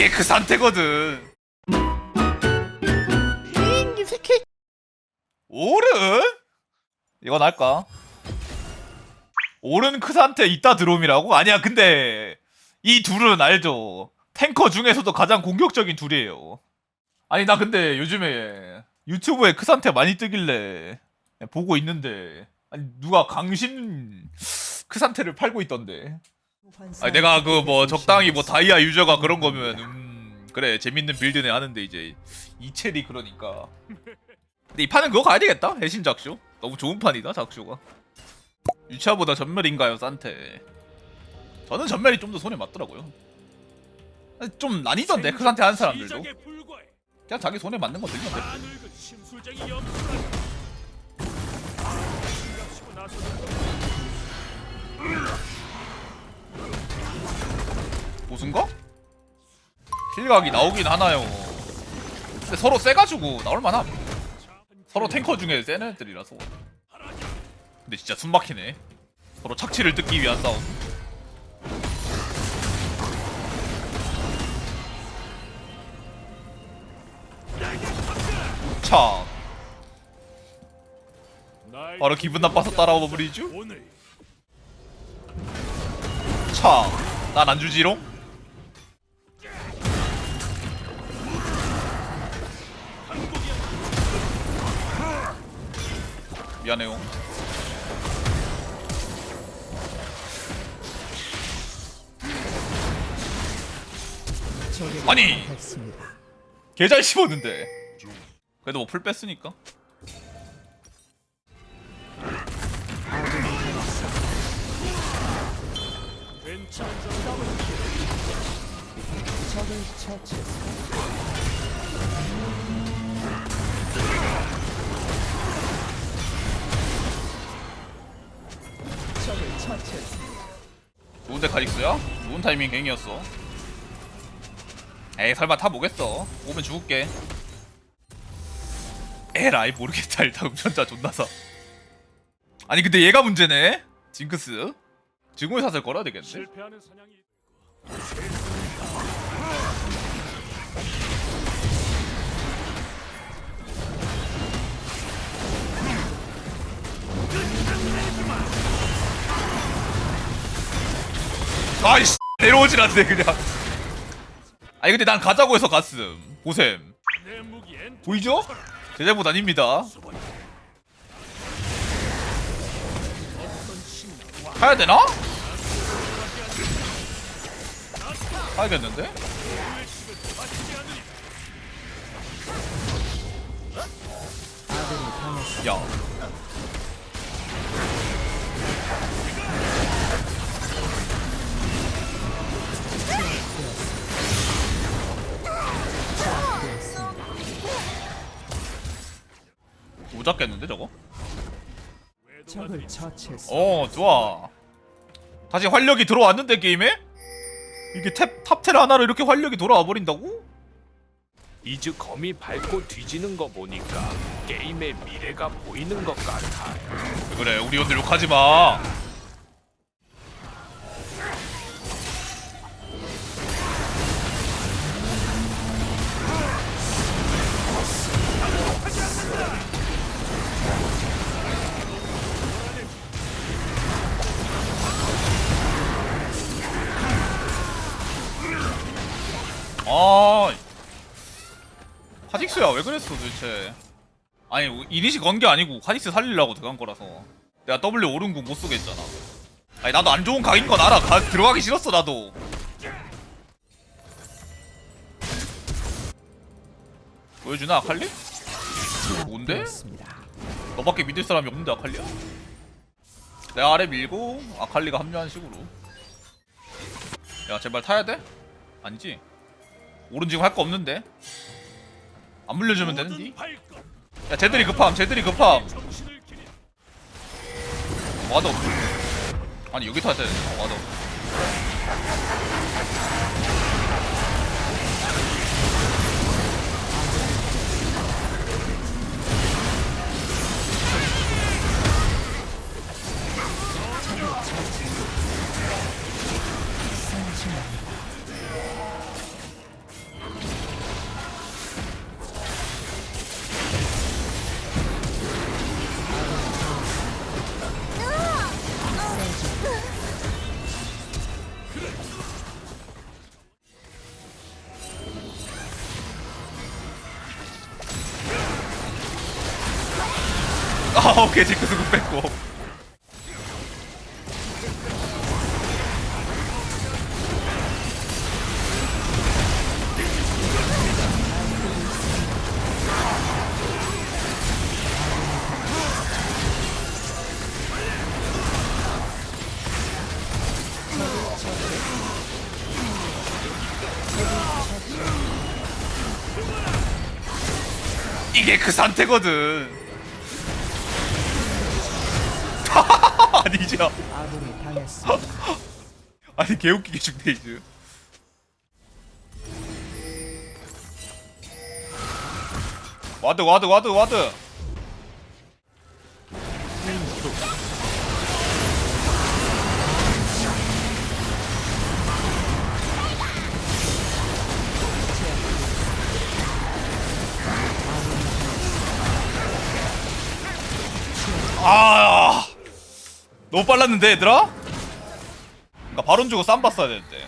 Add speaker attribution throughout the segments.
Speaker 1: 이게 그 상태거든. 이 새끼. 오른? 이건 할까? 오른 크산테 이따 드롬이라고? 아니야 근데 이 둘은 알죠 탱커 중에서도 가장 공격적인 둘이에요 아니 나 근데 요즘에 유튜브에 크산테 많이 뜨길래 보고 있는데 아니 누가 강신 크산테를 팔고 있던데 아니 내가 그 뭐 적당히 뭐 다이아 유저가 그런 거면 음 그래 재밌는 빌드네 하는데 이제 이첼이 그러니까. 근데 이 판은 그거 가야 되겠다 해신 작쇼? 너무 좋은 판이다 작쇼가. 유차보다 전멸인가요 산테? 저는 전멸이 좀 더 손에 맞더라고요. 좀 나뉘던데 그 상태 하는 사람들도. 그냥 자기 손에 맞는 거 들면 돼 보순가? 킬각이 나오긴 하나요? 근데 서로 세가지고 나올만함. 서로 탱커 중에 센 애들이라서. 근데 진짜 숨막히네. 서로 착취를 뜯기 위한 싸움. 차.
Speaker 2: 날
Speaker 1: 바로 기분 나빠서 브리즈?
Speaker 2: 오늘
Speaker 1: 차난 안 주지롱 미안해요 아니! 개잘 씹었는데. 그래도 뭐 풀 뺐으니까.
Speaker 2: 괜찮은 점
Speaker 1: 좋은데 카릭스야? 좋은 타이밍 갱이었어? 에이 설마 탑 오겠어? 오면 죽을게. 에라이 모르겠다. 일단 음전자 존나서 아니 근데 얘가 문제네? 징크스? 증오의 사슬 걸어야 되겠네.
Speaker 2: 실패하는 사냥이
Speaker 1: 아이씨 내려오질 않네 그냥 아니 근데 난 가자고 해서 갔음 보셈 보이죠? 제 잘못 아닙니다 가야 되나? 가야겠는데? 야 못 잡겠는데 저거?
Speaker 2: 적을 처치했어.
Speaker 1: 어 좋아 다시 활력이 들어왔는데 게임에? 이게 탭, 탑텔 하나로 이렇게 활력이 돌아와 버린다고?
Speaker 3: 이즈 검이 밟고 뒤지는 거 보니까 게임의 미래가 보이는 것 같아요.
Speaker 1: 그래 우리 오늘 욕하지마 아 카직스야 왜 그랬어 도대체? 아니 이니시 건 게 아니고 카직스 살리려고 들어간 거라서. 내가 W 오른궁 못 쏘게 했잖아. 아니 나도 안 좋은 각인 건 알아. 가, 들어가기 싫었어 나도. 보여주나 아칼리? 뭔데? 너밖에 믿을 사람이 없는데 아칼리야? 내가 아래 밀고 아칼리가 합류한 식으로 야 제발 타야 돼? 아니지? 오른 지금 할 거 없는데? 안 물려주면 되는디? 야 쟤들이 급함 쟤들이 급함. 와도 아니 여기 타야 되는데 와도 아 오케이. 제크 스국 뺐고. 이게 그 상태거든
Speaker 4: 당했습니다.
Speaker 1: 아니 개웃기게 중데이즈 와드 와드 와드 와드. 아 너무 빨랐는데 얘들아? 그니까 바론 주고 쌈 봤어야 되는데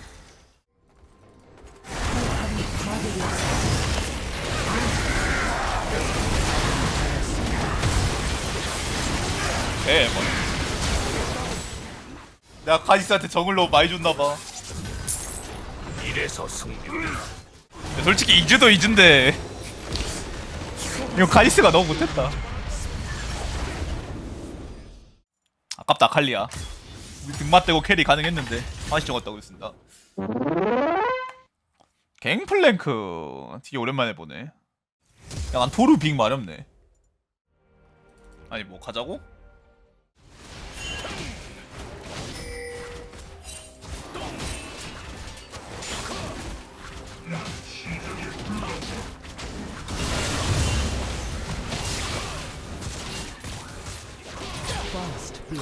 Speaker 1: 에 뭐. 내가 카지스한테 정을 너무 많이 줬나봐
Speaker 3: 이래서 승률이
Speaker 1: 솔직히 이즈도 이즈인데 이거 카지스가 너무 못했다 아깝다 칼리야 우리 등맛 대고 캐리 가능했는데. 맛이 적었다고 했습니다. 갱플랭크. 되게 오랜만에 보네. 야난 토르 빅 마렵네. 아니 뭐 가자고?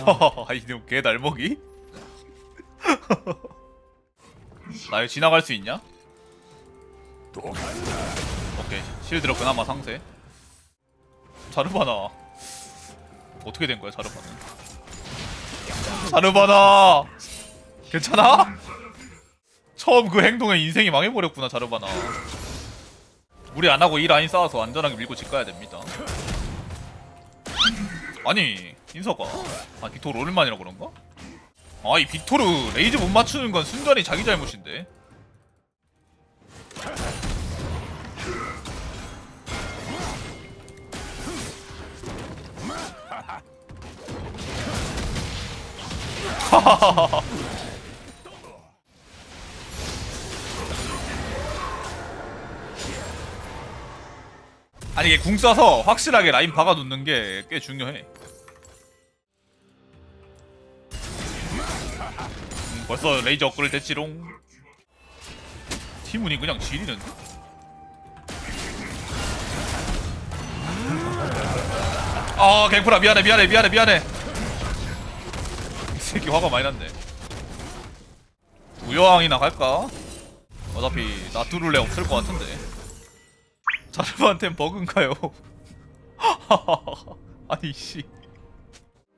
Speaker 4: First blood.
Speaker 1: 아이 놈 개 날먹이? 나 여기 지나갈 수 있냐? 오케이 실드로 그나마 상세 자르바나 어떻게 된 거야 자르바는 자르바나 괜찮아? 처음 그 행동에 인생이 망해버렸구나 자르바나 무리 안하고 이 라인 쌓아서 안전하게 밀고 집 가야 됩니다 아니 인서가 아 빅토르 오랜만이라 그런가? 아 이 빅토르 레이즈 못 맞추는 건 순전히 자기 잘못인데 아니 이게 궁 쏴서 확실하게 라인 박아 놓는 게 꽤 중요해. 벌써 레이저 업그레이드 됐지롱. 티문이 그냥 지리는데? 아 갱프라 미안해 미안해 미안해 미안해 이 새끼 화가 많이 났네 우여왕이나 갈까? 어차피 나애 없을 것 같은데 자르반텐 버그인가요? 아니 씨.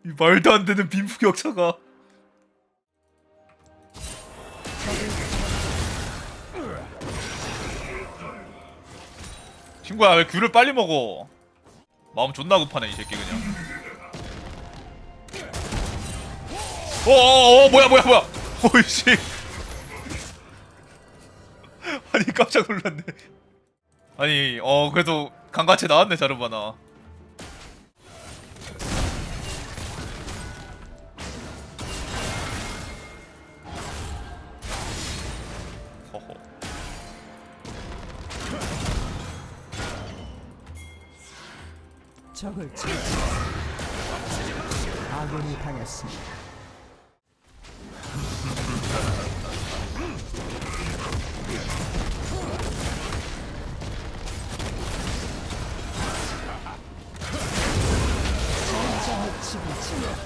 Speaker 1: 이 말도 안 되는 빈부격차가. 친구야 왜 귤을 빨리 먹어? 마음 존나 급하네 이 새끼 그냥. 어어어 뭐야 뭐야 뭐야. 오이씨. 아니 깜짝 놀랐네. 아니 어 그래도 강가체 나왔네 자르바나
Speaker 4: 적을. 아군이 당했습니다.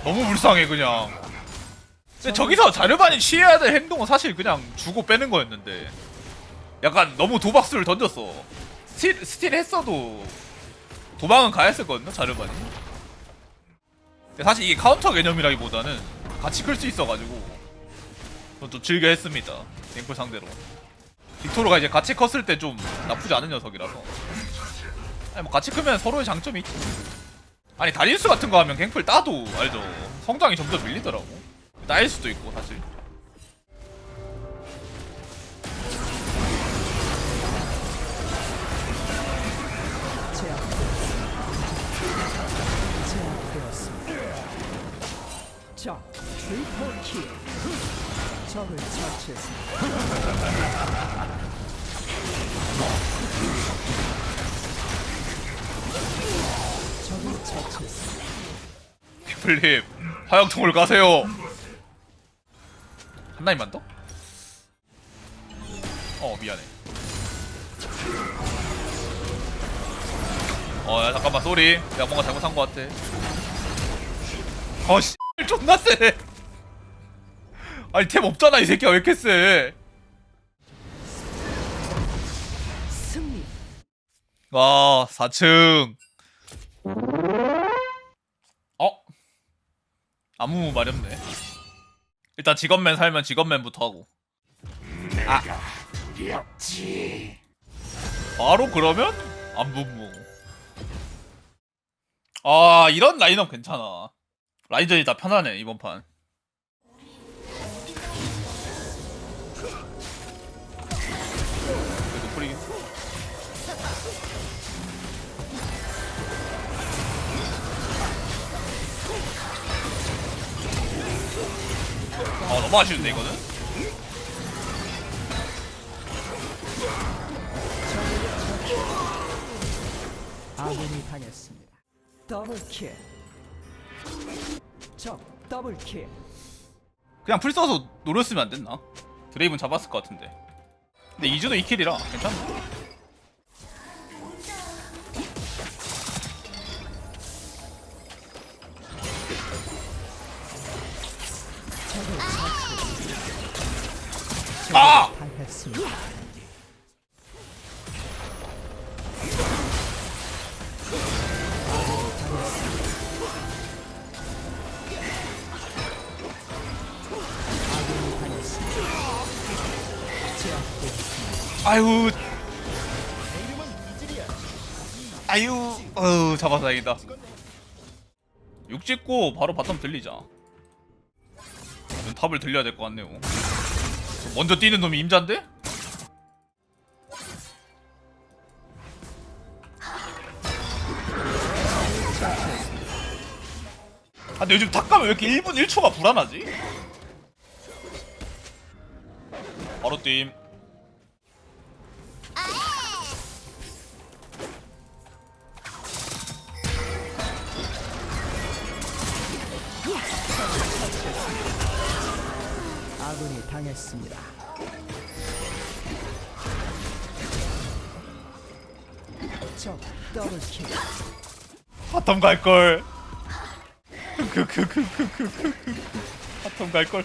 Speaker 1: 너무 불쌍해 그냥 근데 저기서 자르반이 취해야 될 행동은 사실 그냥 주고 빼는 거였는데 약간 너무 도박수를 던졌어 스틸, 스틸 했어도 도망은 가야 했었거든요 자르반이. 근데 사실 이게 카운터 개념이라기보다는 같이 클 수 있어가지고 좀 즐겨 했습니다 갱플 상대로. 빅토르가 이제 같이 컸을 때 좀 나쁘지 않은 녀석이라서. 아니 뭐 같이 크면 서로의 장점이 있지. 아니 다리우스 같은 거 하면 갱플 따도 알죠? 성장이 점점 밀리더라고. 따일 수도 있고 사실
Speaker 4: 적 트리플 킬. 적을 처치했습니다. 적을 처치했습니다.
Speaker 1: 갱플님 화약통을 가세요 한 라인만 더? 어 미안해 어야 잠깐만 쏘리 내가 뭔가 잘못한 것 같아 어씨 존나 세 아니 템 없잖아 이 새끼야 왜 이렇게 세
Speaker 4: 승리.
Speaker 1: 아, 4층. 어? 아무 말이 없네. 일단 직업맨 살면 직업맨부터 하고. 아. 바로 그러면 안부무. 아, 이런 라인업 괜찮아. 라이전이 다 편하네, 이번 판. 그래도 프리긴. 아 너무 아쉬운데 이거는?
Speaker 4: 아군이 당했습니다. 더블 킬. 적 더블 킬.
Speaker 1: 그냥 풀 써서 노렸으면 안 됐나? 드레이븐 잡았을 것 같은데 근데 이주도 2킬이라 괜찮네 아유. 아유 어우 잡아서 다행이다. 육 찍고 바로 바텀 들리자. 탑을 들려야 될 것 같네요. 먼저 뛰는 놈이 임자인데? 아 근데 요즘 탑 가면 왜 이렇게 1분 1초가 불안하지? 바로 뛰임
Speaker 4: 아군이 당했습니다. 적 더블 킬.
Speaker 1: 바텀 갈 걸 크크크크크크크 바텀 갈 걸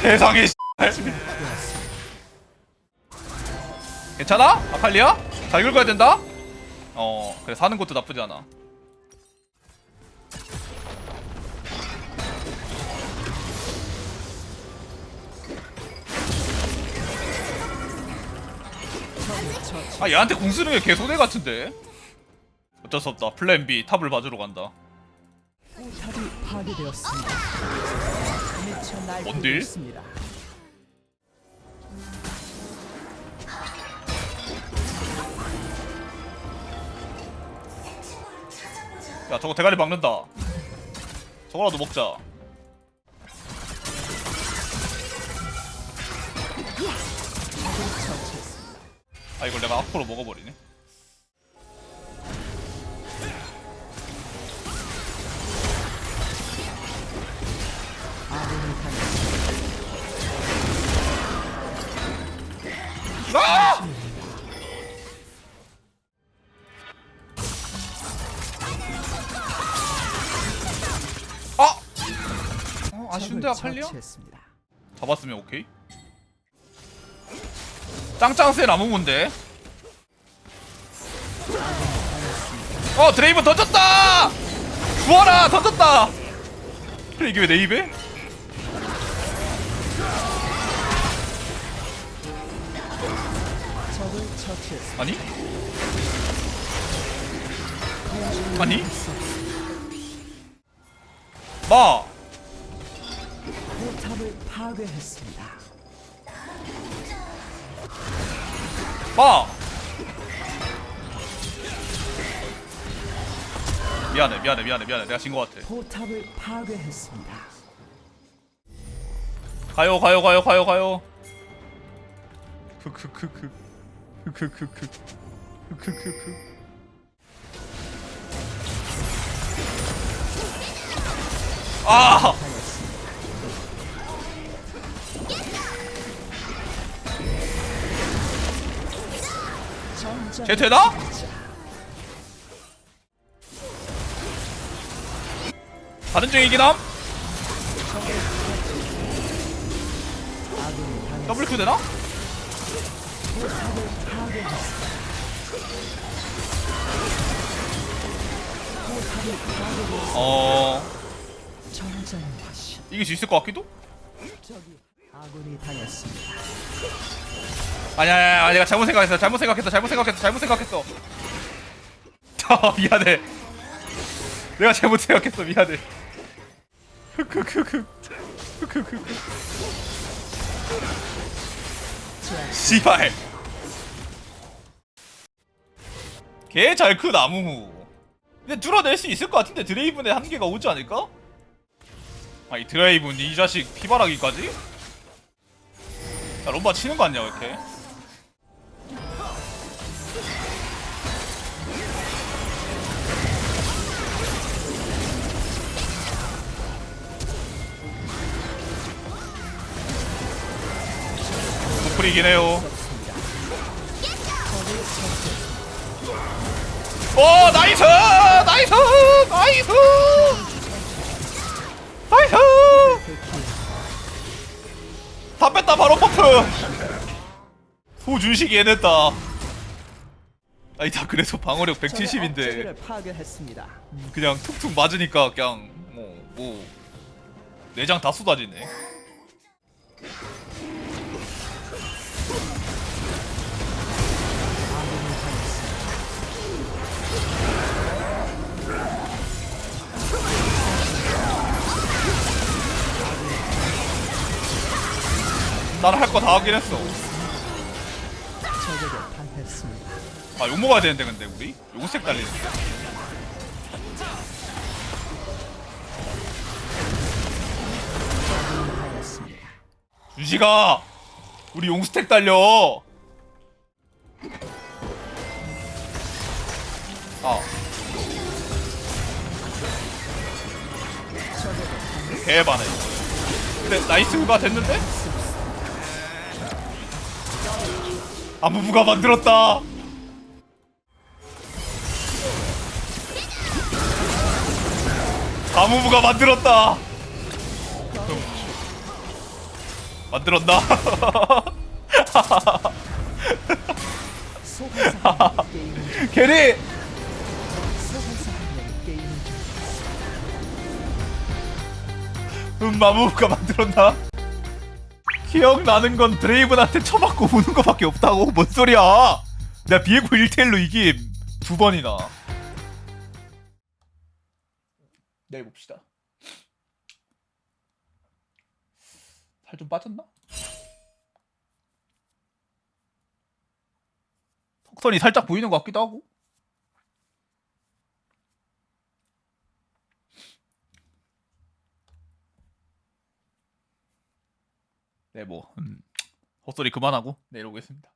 Speaker 1: 세상에 씨발. 괜찮아? 아칼리야? 잘 긁어야 된다? 어 그래 사는 것도 나쁘지 않아. 아 얘한테 공 쓰는 게 개소대 같은데 어쩔 수 없다 플랜 B 탑을 봐주러 간다
Speaker 4: 탑이 파괴되었습니다. 미쳐
Speaker 1: 뭔
Speaker 4: 날뛰고
Speaker 1: 딜? 야 저거 대가리 막는다 저거라도 먹자. 아 이걸 내가 앞으로 먹어버리네
Speaker 4: 적을
Speaker 1: 아칼리야?
Speaker 4: 처치했습니다.
Speaker 1: 잡았으면 오케이 짱짱센 아무문데 어 드레이브 던졌다! 죽어라 던졌다 이게 왜 내 입에?
Speaker 4: 적을 처치했습니다.
Speaker 1: 아니? 아니? 마!
Speaker 4: 파괴했습니다.
Speaker 1: 마! 미안해 미안해 미안해 미안해 내가 진 것 같아
Speaker 4: 포탑을 파괴했습니다.
Speaker 1: 가요 가요 가요 가요 가요 크크크크 크크크크 크크크크 아! 쟤 되나? 가는 중이긴 함? 더블 큐 되나? 어... 이길 수 있을 것 같기도?
Speaker 4: 아군이 당했습니다.
Speaker 1: 아니야, 아니야, 아니야, 내가 잘못 생각했어. 잘못 생각했어. 잘못 생각했어. 잘못 생각했어. 아, 미안해. 내가 잘못 생각했어. 미안해. 씨발. 개잘 크 나무. 근데 뚫어낼 수 있을 것 같은데 드레이븐의 한계가 오지 않을까? 아이 드레이븐 이 자식 피바라기까지? 야 롬바 치는 거 아니야 왜 이렇게? 노플이긴 해요. 오 나이스! 나이스! 나이스! 나이스! 다 뺐다 바로 퍼프! 소준식이 해냈다. 아니 다 그래서 방어력 170인데.
Speaker 4: 적을 파괴했습니다.
Speaker 1: 그냥 툭툭 맞으니까 그냥 뭐뭐 내장 다 쏟아지네 나는 할 거 다 하긴 했어. 아 욕 먹어야 되는데 근데 우리? 용색 달리는데. 준식아 우리 용스택 달려! 아. 개반해. 근데 나이스가 됐는데? 아무무가 만들었다 아무무가 만들었다 만들었나?
Speaker 4: 게임을
Speaker 1: 음, 마무가 만들었나? 기억나는 건 드레이븐한테 쳐맞고 우는 거밖에 없다고? 뭔 소리야! 내가 비에고 1대1로 이김 두 번이나 내일 봅시다 살 좀 빠졌나? 턱선이 살짝 보이는 것 같기도 하고 네, 뭐 음, 헛소리 그만하고 내일 오겠습니다.